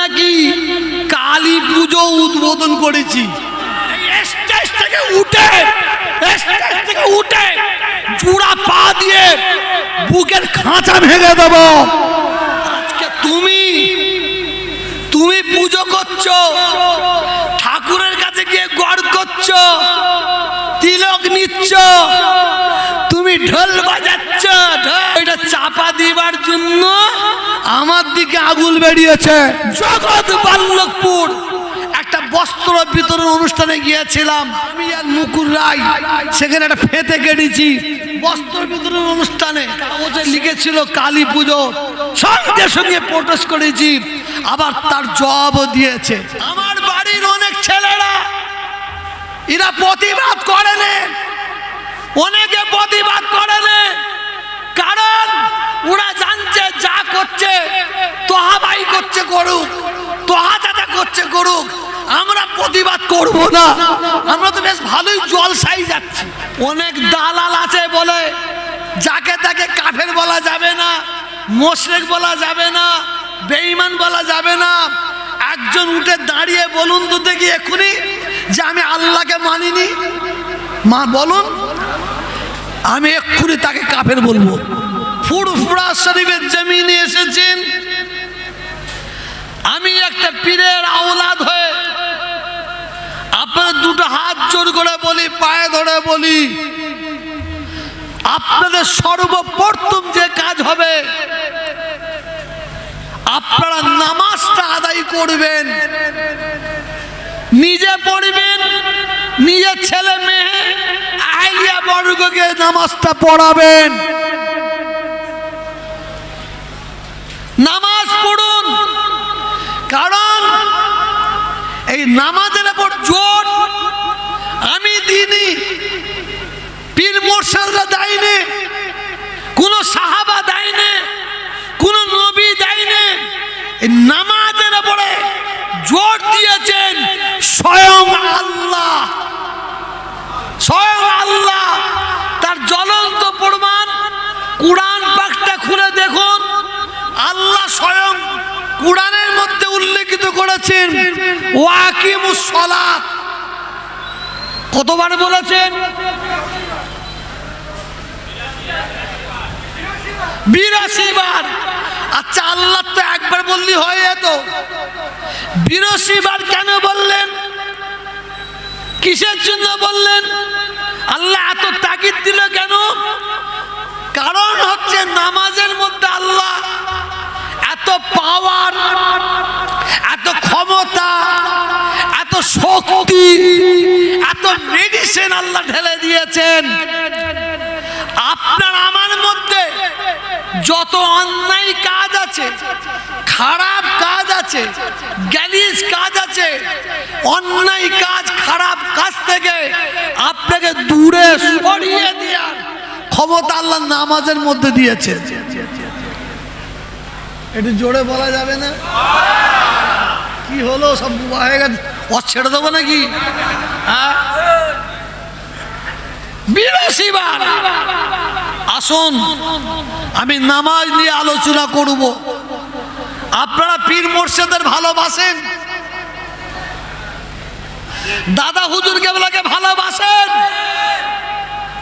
নাকি কালী পুজো উদ্বোধন করেছি? স্টেজ থেকে উঠে স্টেজ থেকে উঠে। জুড়া পা দিয়ে বুকের খাঁচা ভেঙে দেব। আজকে তুমি তুমি পুজো করছ ঠাকুরের কাছে গিয়ে গড় করছ তিলক নিচ্ছ তুমি ঢোল বাজাচ্ছ এটা চাপা দিবার জন্য আমার দিকে আগুল বেরিয়েছে জগৎ বাল্লকপুর একটা বস্ত্র বিতরণ অনুষ্ঠানে গিয়েছিলাম আমি আর মুকুর রায়। সেখানে একটা ফেতে কেটেছি। বস্ত্র বিতরণ অনুষ্ঠানে কাগজে লিখেছিল কালী পুজো। সঙ্গে সঙ্গে প্রোটেস্ট করেছি আবার তার জবাবও দিয়েছে। আমার বাড়ির অনেক ছেলেরা এরা প্রতিবাদ করেনি অনেকে প্রতিবাদ করেনি কারণ ওরা জানছে যা করছে তোহাবাই করছে করুক, তোহা চাচা করছে করুক, আমরা প্রতিবাদ করব না। আমরা তো বেশ ভালোই জল জলসাই যাচ্ছি। অনেক দালাল আছে বলে, যাকে তাকে কাফের বলা যাবে না, মোশরেক বলা যাবে না, বেঈমান বলা যাবে না। একজন উঠে দাঁড়িয়ে বলুন তো দেখি এক্ষুনি যে আমি আল্লাহকে মানিনি। মা, বলুন, আমি এক্ষুনি তাকে কাফের বলব। ফুরফুরা শরীফের জমিনে এসেছেন। আমি একটা পীরের আওলাদ হয়ে আপনার দুটো হাত জোর করে বলি, পায়ে ধরে বলি, আপনাদের সর্বপ্রথম যে কাজ হবে, আপনারা নামাজটা আদায় করবেন। নিজে পড়বেন, নিজের ছেলে মেয়ে আইলিয়া বর্গকে নামাজটা পড়াবেন। নামাজ পড়ুন। কারণ এই নামাজের উপর জোর আমি দিইনি। পীর মোর্শেদরা দেয়নি। কোন সাহাবা দেয়নি। কোন নবী দেয়নি। নামাজের উপরে জোর দিয়েছেন স্বয়ং আল্লাহ। স্বয়ং আল্লাহ। তার জ্বলন্ত প্রমাণ কোরআন পাকটা খুলে দেখুন। আল্লাহ স্বয়ং কোরআনের মধ্যে উল্লেখিত করেছেন ওয়াকিমুস সালাত কতবার বলেছেন? বিরাশি বার আচ্ছা আল্লাহ তো একবার বললি হয়ে যেত বিরাশি বার কেন বললেন? কিসের জন্য বললেন? আল্লাহ এত তাগিদ দিল কেন? কারণ হচ্ছে নামাজের মধ্যে আল্লাহ এত পাওয়ার এত ক্ষমতা, এত শক্তি, এত মেডিসিন আল্লাহ ঢেলে দিয়েছেন। আপনার আমার মধ্যে যত অন্যায় কাজ আছে, খারাপ কাজ আছে গ্যালিস কাজ আছে, অন্যায় কাজ, খারাপ কাজ থেকে আপনাকে দূরে সরিয়ে দেওয়ার ক্ষমতা আল্লাহ নামাজের মধ্যে দিয়েছে একটু জোরে বলা যাবে না? কি হলো? সব হয়ে গেছে। পথ ছেড়ে দেবো নাকি? হ্যাঁ? আসুন, আমি নামাজ নিয়ে আলোচনা করব। আপনারা পীর মোর্শেদের ভালোবাসেন? দাদা হুজুর কেবলাকে ভালোবাসেন?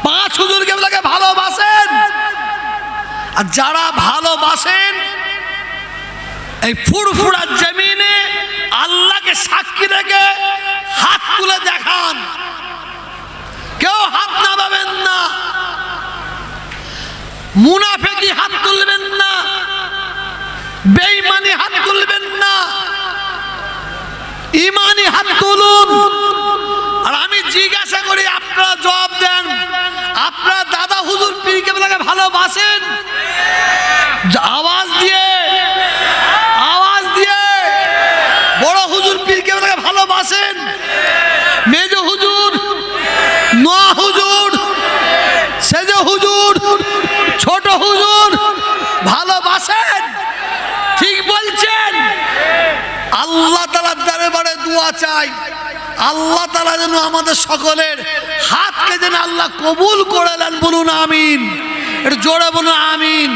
পাঁচ হুজুর কেবলাকে ভালোবাসেন? আর যারা ভালোবাসেন এই ফুরফুরার জমিনে আল্লাহকে সাক্ষী রেখে হাত তুলে দেখান। কেউ হাত নামাবেন না। মুনাফেকি হাত তুলবেন না। বেঈমানি হাত তুলবেন না। ইমানি হাত তুলুন। আর আমি জিজ্ঞাসা করি, আপনারা জবাব দেন। আপনারা দাদা হুজুর পীর কেবলাকে ভালোবাসেন? আওয়াজ দিয়ে আওয়াজ দিয়ে বড় হুজুর পীর ভালোবাসেন মেজ হুজুর, নোয়া হুজুর, সেজ হুজুর, ছোট হুজুর, ভালোবাসেন? ঠিক বলছেন? আল্লাহ তালার দরবারে দোয়া চাই। আল্লাহ তালা যেন আমাদের সকলের হাতকে যেন আল্লাহ কবুল করে নেন, বলুন আমিন। একটু জোরে বলুন আমিন।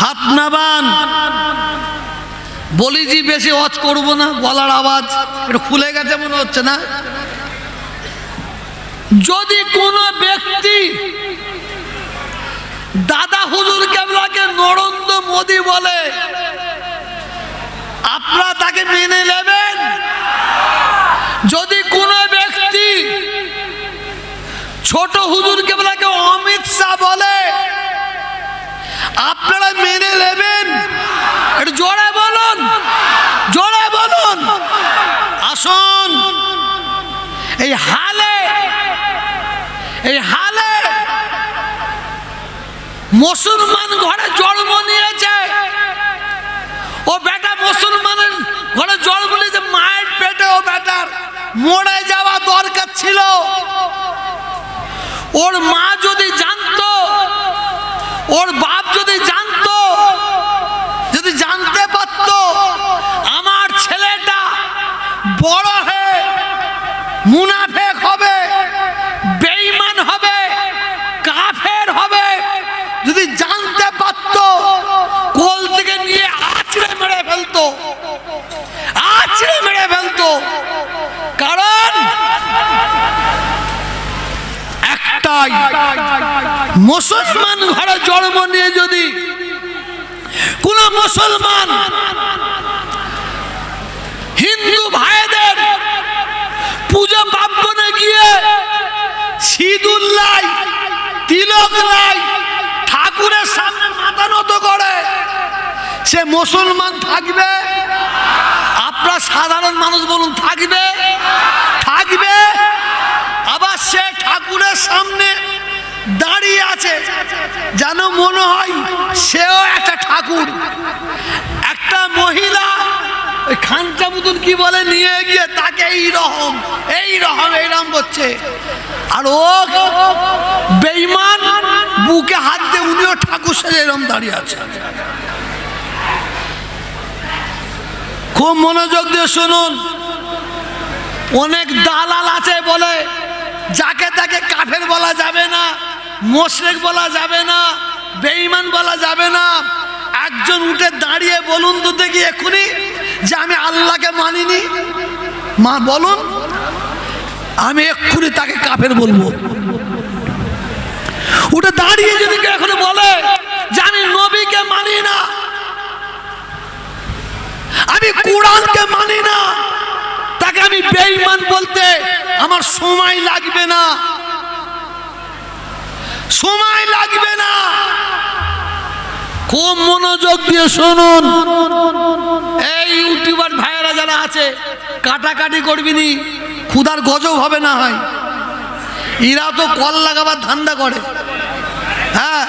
হাত নাবান। বলি জি বেশি অজ করব না, গলার আওয়াজ একটু খুলে গেছে মনে হচ্ছে না? যদি কোনো ব্যক্তি দাদা হুজুর কেবলাকে নরেন্দ্র মোদী বলে, আপনারা তাকে মেনে নেবেন? যদি কোনো ব্যক্তি ছোট হুজুর কেবলাকে অমিত শাহ বলে, আপনারা মেনে নেবেন? একটু বলুন। বলুন। আসুন। এই হালে এই হালে মুসলমান ঘরে জন্ম নিয়েছে। ও বেটা মুসলমানের ঘরে জন্ম নিয়েছে, মায়ের পেটে ও বেটার মরে যাওয়া দরকার ছিল। ওর মা যদি জানতো, ওর বাপ যদি জানতে পারতো আমার ছেলেটা বড় হয়ে মুনাফেক হবে, বেঈমান হবে, কাফের হবে। যদি জানতে পারতো, কোল থেকে নিয়ে আছড়ে মেরে ফেলতো, আছড়ে মেরে ফেলতো। কারণ একটাই, মুসলমান ঘরে জন্ম নিয়ে যদি কোন মুসলমান হিন্দু ভাইদের পূজা পার্বণে গিয়ে সিঁদুর লাই তিলক লাই ঠাকুরের সামনে মাথা নত করে। সে মুসলমান থাকবে? আপনার সাধারণ মানুষ বলুন, থাকবে? থাকবে? আবার সে ঠাকুরের সামনে দাঁড়িয়ে আছে, যেন মনে হয় সেও একটা ঠাকুর। একটা মহিলা ওই খানটা মতন কি বলে? নিয়ে গিয়ে তাকে এই রকম এই রকম এইরকম করছে আর ও বেইমান বুকে হাত দিয়ে উনিও ঠাকুর সাজে এরকম দাঁড়িয়ে আছে। খুব মনোযোগ দিয়ে শুনুন। অনেক দালাল আছে বলে, যাকে তাকে কাঠের বলা যাবে না, মোশরেক বলা যাবে না, বেঈমান বলা যাবে না। একজন উঠে দাঁড়িয়ে বলুন তো দেখি এক্ষুনি। যে আমি আল্লাহকে মানিনি? মা, বলুন, আমি এক্ষুনি তাকে কাফের বলব। উঠে দাঁড়িয়ে যদি কেউ এখন বলে যে আমি নবীকে মানি না, আমি কোরআনকে মানি না, তাকে আমি বেঈমান বলতে আমার সময় লাগবে না। সময় লাগবে না। খুব মনোযোগ দিয়ে শুনুন। এই ইউটিউবার ভাইয়েরা যারা আছে, কাটাকাটি করবি নি ক্ষুদার গজব হবে না হয়। এরা তো কল লাগাবার ধান্দা করে। হ্যাঁ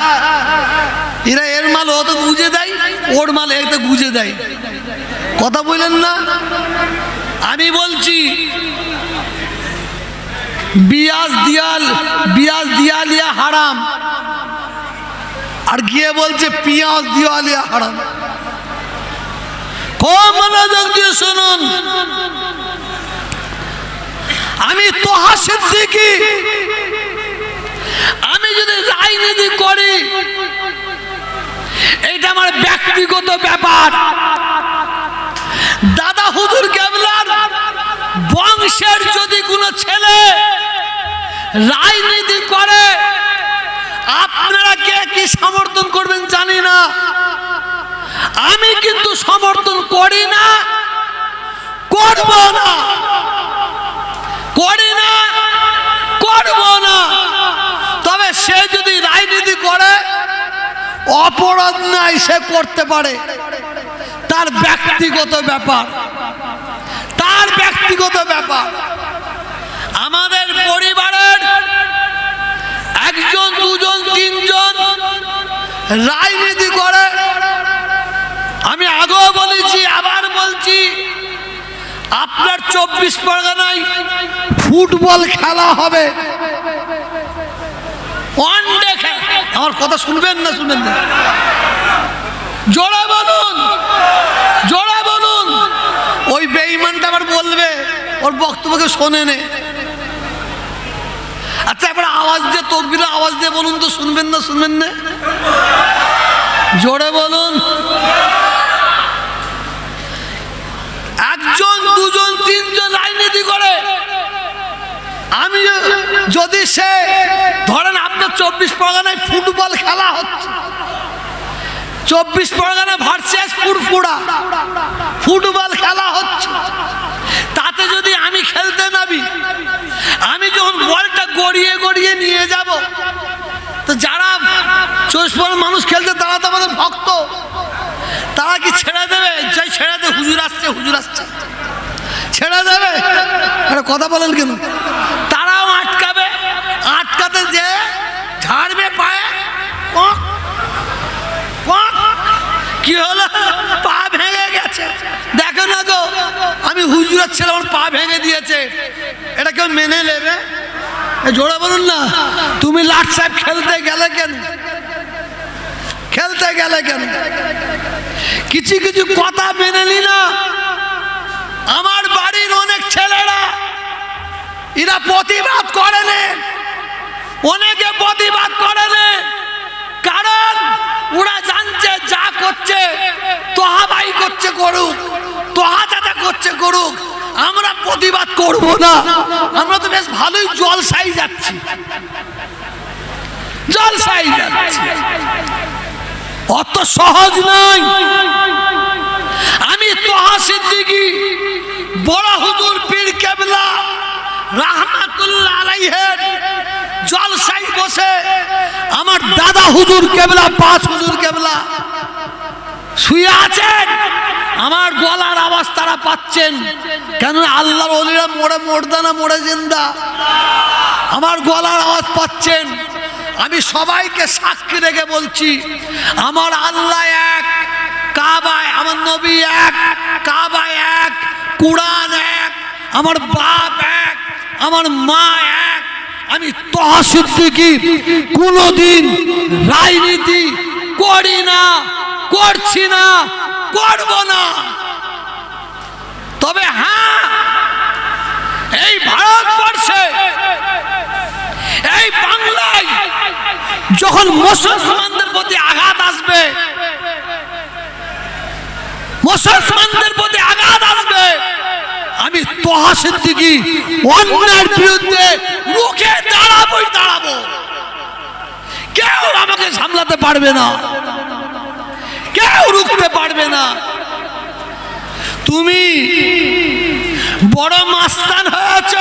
এরা এর মাল ও তো গুজে দেয়, ওর মাল এ তো গুজে দেয়। কথা বললেন না? আমি বলছি, বিয়াজ দিয়াল, বিয়াজ দিয়ালিয়া হারাম। আর গিয়ে বলছে, পিয়াজ দিওয়ালিয়া হারাম। খুব মনোযোগ দিয়ে শুনুন। আমি তোহা সিদ্দিকি আমি যদি রাজনীতি করি এটা আমার ব্যক্তিগত ব্যাপার। দাদা হুজুর কেবলার বংশের যদি কোনো ছেলে রাজনীতি করে আপনারা কে কি সমর্থন করবেন জানি না। আমি কিন্তু সমর্থন করি না। করব না। করি না। করব না। তবে সে যদি রাজনীতি করে, অপরাধ নাই সে করতে পারে। তার ব্যক্তিগত ব্যাপার। তার ব্যক্তিগত ব্যাপার। আমাদের পরিবারের একজন, দুজন, তিনজন রাজনীতি করে। আমি আগেও বলেছি, আবার বলছি, আপনার চব্বিশ পরগনায় ফুটবল খেলা হবে। আমার কথা শুনবেন না শুনবেন না? জোরে বলুন জোড়া বলুন। ওই বেইমানটা আবার বলবে, ওর বক্তব্যকে শোনে নে আওয়াজ দিয়ে তকবির আওয়াজ দিয়ে বলুন তো, শুনবেন না শুনবেন না? জোরে বলুন। একজন, দুজন, তিনজন রাজনীতি করে। আমি যদি সে, ধরেন আপনার চব্বিশ পরগনায় ফুটবল খেলা হচ্ছে। চব্বিশ পরগনা ভার্সেস ফুরফুরা। ফুটবল খেলা হচ্ছে। তাতে যদি আমি খেলতে আমি যখন বলটা গড়িয়ে গড়িয়ে নিয়ে যাব। তো যারা পরগনার মানুষ খেলছে, তারা তো আমাদের ভক্ত। তারা কি ছেড়ে দেবে? যাই ছেড়ে দে, হুজুর আসছে হুজুর আসছে। ছেড়ে দেবে? একটা কথা বলেন কেন? তারাও আটকাবে। আটকাতে যে ঝাড়বে পায়ে। কি হলো? পা ভেঙে গেছে। দেখো না গো, আমি হুজুরের ছেলে, আমার পা ভেঙে দিয়েছে। এটা মেনে নেবে? জোরে বলুন না। তুমি লাট সাহেব খেলতে গেলে কেন? খেলতে গেলে কেন? কিছু কিছু কথা মেনে নি না। আমার বাড়ির অনেক ছেলেরা, এরা প্রতিবাদ করেনি অনেকে প্রতিবাদ করেনি কারণ ওরা জানছে, যা করছে, তোহাবাই করছে করুক তোহা যাতে করছে করুক। আমরা প্রতিবাদ করব না। আমরা তো বেশ ভালোই জল জলসাই যাচ্ছি। জলসাই যাচ্ছি। অত সহজ নয়। আমি তোহা সিদ্দিকি বড় হুজুর পীর কেবলা, রাহমাতুল্লাহ আলাইহের জলসাই বসে আমার দাদা হুজুর কেবলা, পাঁচ হুজুর কেবলা শুয়ে আছেন? আমার গলার আওয়াজ তারা পাচ্ছেন। কেন আল্লাহর অলিরা মোড়ে মর্দানা মোড়ে জিন্দা। আমার গলার আওয়াজ পাচ্ছেন। আমি সবাইকে সাক্ষী রেখে বলছি, আমার আল্লাহ এক, কাবায়, আমার নবী এক, কাবায় এক, কুরআন এক, আমার বাপ এক, আমার মা এক। আমি তহাসিদ্দিকি কোনোদিন রাজনীতি করি না। করছি না, করব না। তবে হ্যাঁ এই ভারতবর্ষে, এই বাংলায় যখন মুসলমানদের প্রতি আঘাত আসবে, মুসলমানদের প্রতি আঘাত আসবে, আমি তোহা সিদ্দিকি অন্যের বিরুদ্ধে রুখে দাঁড়াবোই দাঁড়াবো। কেউ আমাকে সামলাতে পারবে না। কেউ রুখতে পারবে না। তুমি বড় মাস্তান হয়েছ।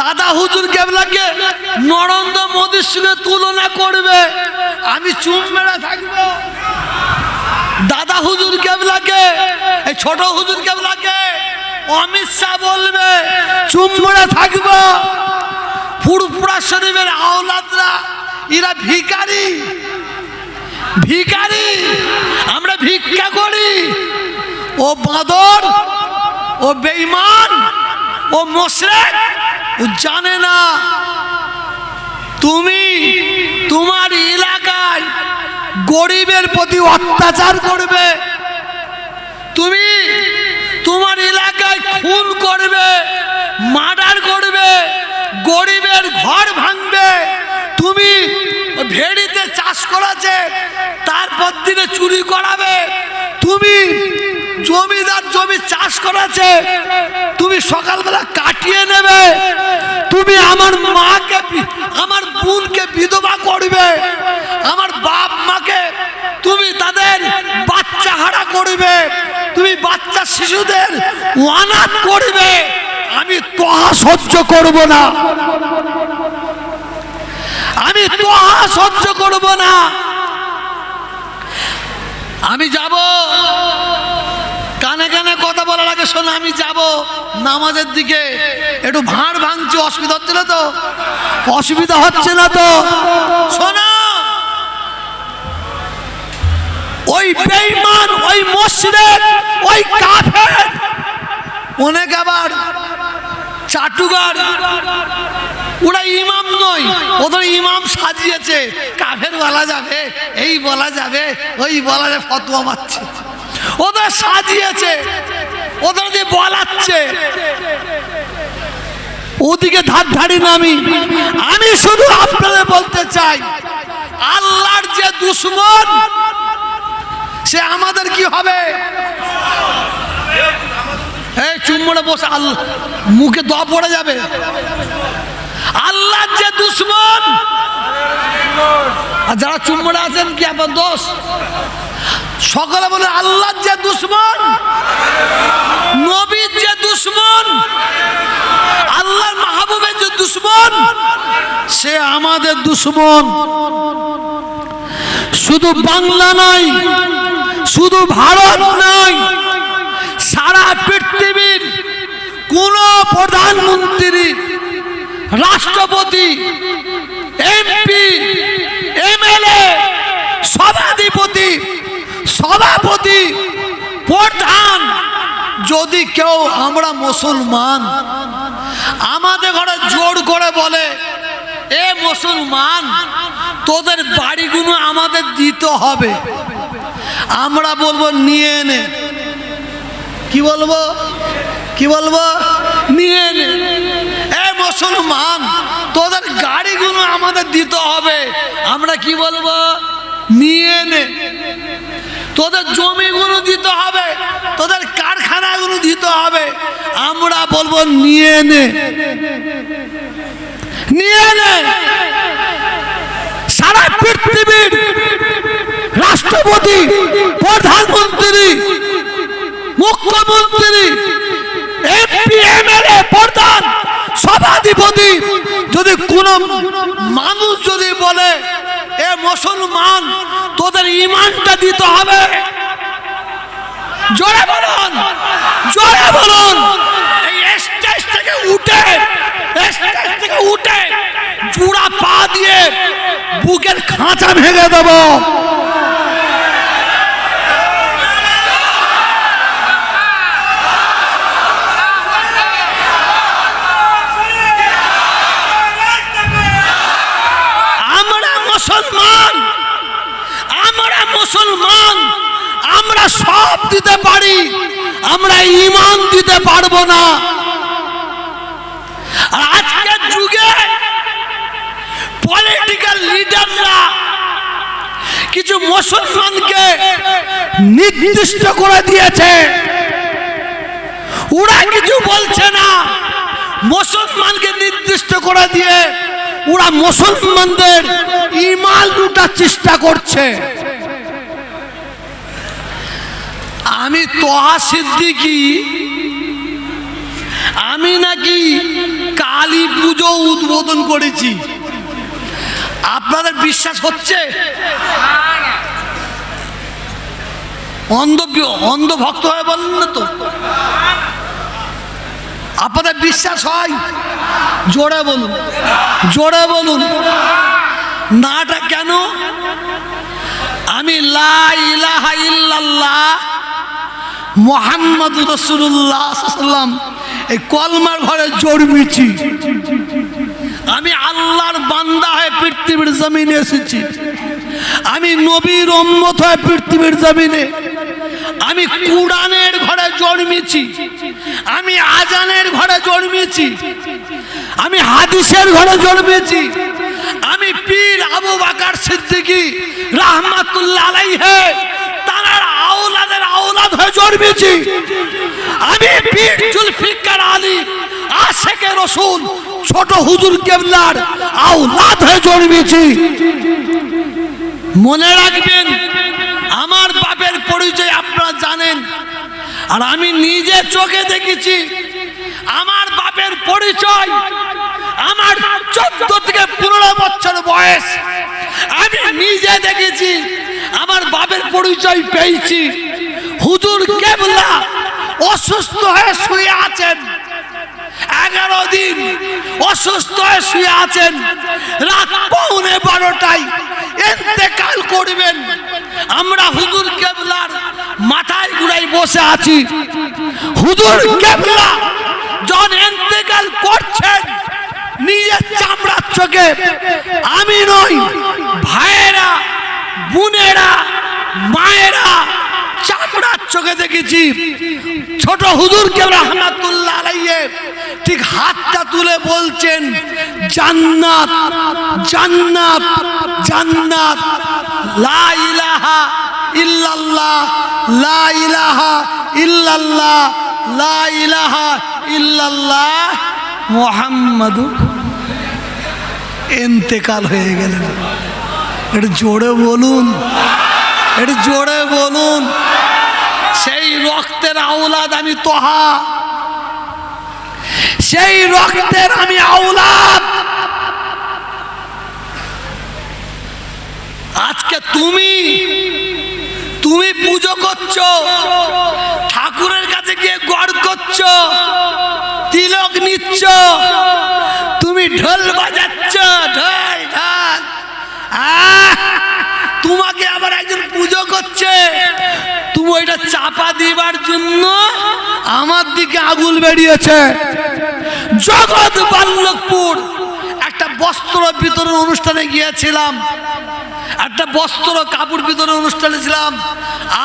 দাদা হুজুর কেবলাকে নরেন্দ্র মোদীর সঙ্গে তুলনা করবে। আমি চুপ মেরে থাকব। দাদা হুজুর কেবলাকে, এই ছোট হুজুর কেবলাকে অমিত শাহ বলবে, চুপ মেরে থাকব। ফুরফুরা শরীফের আওলাদরা, এরা ভিখারি। ভিখারি, আমরা ভিক্ষা করি। ও বাঁদর, ও বেঈমান, ও মোশরেক, ও জানে না। তুমি তোমার এলাকায় গরিবের প্রতি অত্যাচার করবে। তুমি তোমার এলাকায় খুন করবে, মার্ডার করবে, গরিবের ঘর ভাঙবে। তুমি ভেড়িতে চাষ করাছে তারপর দিনে চুরি করাবে। তুমি জমিদার জমি চাষ করাছে, তুমি সকালবেলা কাটিয়ে নেবে। তুমি আমার মাকে আমার বোনকে বিধবা করবে। আমার বাপ মাকে তুমি তাদের বাচ্চা হারা করবে। তুমি বাচ্চা শিশুদের অনাথ করবে। আমি তোহা সহ্য করব না। আমি তোহা সহ্য করব না। আমি যাব। কানে কানে কথা বলার আগে শোনো, আমি যাব নামাজের দিকে। একটু ভাঁড় ভাঙছি অসুবিধা হচ্ছে না তো? অসুবিধা হচ্ছে না তো? শোনো। ওই বেঈমান, ওই মসজিদের ওই কাফের, অনেক আবার চাটুগার ওরা ইমাম নয়, ওদের ইমাম সাজিয়েছে। কাফের বলা যাবে, এই বলা যাবে, ওই বলা যাবে ফতোয়া মারছে ওদের সাজিয়েছে, ওদের যে বলাচ্ছে। ওদিকে ধার ধারি না আমি শুধু আপনাদের বলতে চাই, আল্লাহর যে দুশ্মন, সে আমাদের কি হবে? এই চুম্বনে বসে আল্লাহ, মুখে দ পড়ে যাবে। আল্লাহ যে দুশ্মন। আর যারা চুম্বনে আছেন, কি আপনার দোষ? সকলে বলে আল্লাহ যে দুশ্মন, নবীর যে দুশ্মন, আল্লাহর মাহবুবের যে দুশ্মন, সে আমাদের দুশ্মন। শুধু বাংলা নয়, শুধু ভারত নয়, সারা পৃথিবীর কোন প্রধানমন্ত্রী রাষ্ট্রপতি, এমপি, এমএলএ, সভাধিপতি, সভাপতি, প্রধান। যদি কেউ আমরা মুসলমান, আমাদের ঘরে জোর করে বলে, এ মুসলমান, তোদের বাড়িগুলো আমাদের দিতে হবে। আমরা বলব, নিয়ে এনে কি বলব? কি বলব? নিয়ে নে। এ মুসলমান, তোদের গাড়িগুলো আমাদের দিতে হবে। আমরা কি বলব? নিয়ে নে। তোদের জমিগুলো দিতে হবে, তোদের কারখানাগুলো দিতে হবে। আমরা বলব, নিয়ে নে। নিয়ে নে। সারা পৃথিবীর রাষ্ট্রপতি, প্রধানমন্ত্রী, মুখ্যমন্ত্রী এমপি এমএলএ প্রধান সভাধিপতি যদি কোন মানুষ যদি বলে, এ মুসলমান, তোদের ইমানটা দিতে হবে। জোরে বলুন জোরে বলুন। এই স্টেজ থেকে উঠে, স্টেজ থেকে উঠে জুড়া পা দিয়ে বুকের খাঁচা ভেঙে দেবো। আমরা ইমান দিতে পারব না। আজকের যুগে পলিটিক্যাল লিডাররা কিছু মুসলমানকে নির্দিষ্ট করে দিয়েছে। ওরা কিছু বলছে না। মুসলমানকে নির্দিষ্ট করে দিয়ে ওরা মুসলমানদের ইমাল লুটার চেষ্টা করছে। আমি তোহা সিদ্দিকি। আমি নাকি কালী পুজো উদ্বোধন করেছি। আপনাদের বিশ্বাস হচ্ছে? অন্ধ অন্ধ ভক্ত হয়ে বলেন না তো। আপনাদের বিশ্বাস হয়? জোরে বলুন জোরে বলুন। নাটা কেন? আমি লা ইলাহা ইল্লাল্লাহ মোহাম্মদ রসুল্লাহ সাল্লাম এই কলমার ঘরে জন্মেছি আমি আল্লাহর বান্দা হয়ে পৃথিবীর জমিনে এসেছি। আমি নবীর উম্মত হয়ে পৃথিবীর জমিনে। আমি কুরআনের ঘরে জন্মেছি আমি আজানের ঘরে জন্মেছি আমি হাদিসের ঘরে জন্মেছি আমি পীর আবু বাকার সিদ্দিকী রাহমাতুল্লাহ আলাইহে হয়ে জন্মেছি। আমি পীর জুলফিকার আলী আশেকে রসুল, ছোট হুজুর কেবলার আওলাদ হয়ে জন্মেছি। মনে রাখবেন, আমার বাপের পরিচয় আপনারা জানেন, আর আমি নিজে চোখে দেখেছি, আমার বাপের পরিচয় আমার চোদ্দ থেকে পনেরো বছর বয়স। আমি নিজে দেখেছি, আমার বাপের পরিচয় পেয়েছি। হুজুর কেবলা অসুস্থ হয়ে শুয়ে আছেন। এগারো দিন অসুস্থ হয়ে শুয়ে আছেন। রাত পৌনে বারোটায় এতেকাল করবেন। আমরা হুজুর কেবলার মাথায় গুড়াই বসে আছি। হুজুর কেবলা যখন এতেকাল করছেন, নিজের চামড়ার চোখে আমি নই, ভাইয়েরা, বোনেরা, মায়েরা চামড়ার চোখে দেখেছি ছোট হুজুর কে রহমাতুল্লাহ আলাইয়ে ঠিক হাতটা তুলে বলছেন, জান্নাত জান্নাত জান্নাত, লা ইলাহা ইল্লাল্লাহ, লা ইলাহা ইল্লাল্লাহ, লা ইলাহা ইল্লাল্লাহ, মুহাম্মাদুর. ইন্তেকাল হয়ে গেলেন। এটা জোরে বলুন। একটু জোরে বলুন, সেই রক্তের আওলাদ আমি তোহা। সেই রক্তের আমি আওলাদ। আজকে তুমি তুমি পুজো করছ, ঠাকুরের কাছে গিয়ে গড় করছ, তিলক নিচ্ছ, তুমি ঢোল বাজাচ্ছ, ঢোল, ঢাল। আহ! তোমাকে আবার একজন পুজো করছে। তুমি ওইটা চাপা দিবার জন্য আমার দিকে আগুল বেরিয়েছে। জগৎ বাল্লকপুর একটা বস্ত্র বিতরণ অনুষ্ঠানে গিয়েছিলাম। একটা বস্ত্র কাপড় বিতরণ অনুষ্ঠানে ছিলাম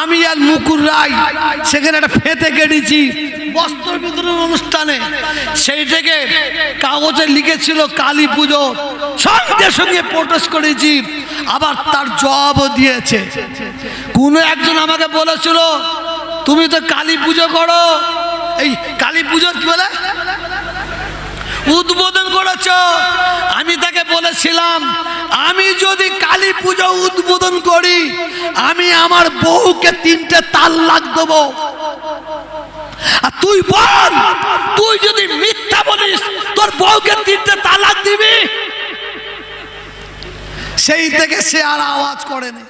আমি আর মুকুর রায়, সেখানে একটা ফেতে কেটেছি। বস্ত্র বিতরণ অনুষ্ঠানে। সেই থেকে কাগজে লিখেছিল কালী পুজো। সঙ্গে সঙ্গে প্রোটেস্ট করেছি। আবার তার জবাবও দিয়েছে। কোনো একজন আমাকে বলেছিল, তুমি তো কালী পুজো করো। এই কালী পুজোর কি বলে? উদ্বোধন করেছ। আমি তাকে বলেছিলাম, আমি যদি কালী পুজো উদ্বোধন করি, আমি আমার বউকে তিনটে তাল্লাক দেবো। আর তুই বল, তুই যদি মিথ্যা বলিস, তোর বউকে তিনটে তালাক দিবি? সেই থেকে সে আর আওয়াজ করেনি।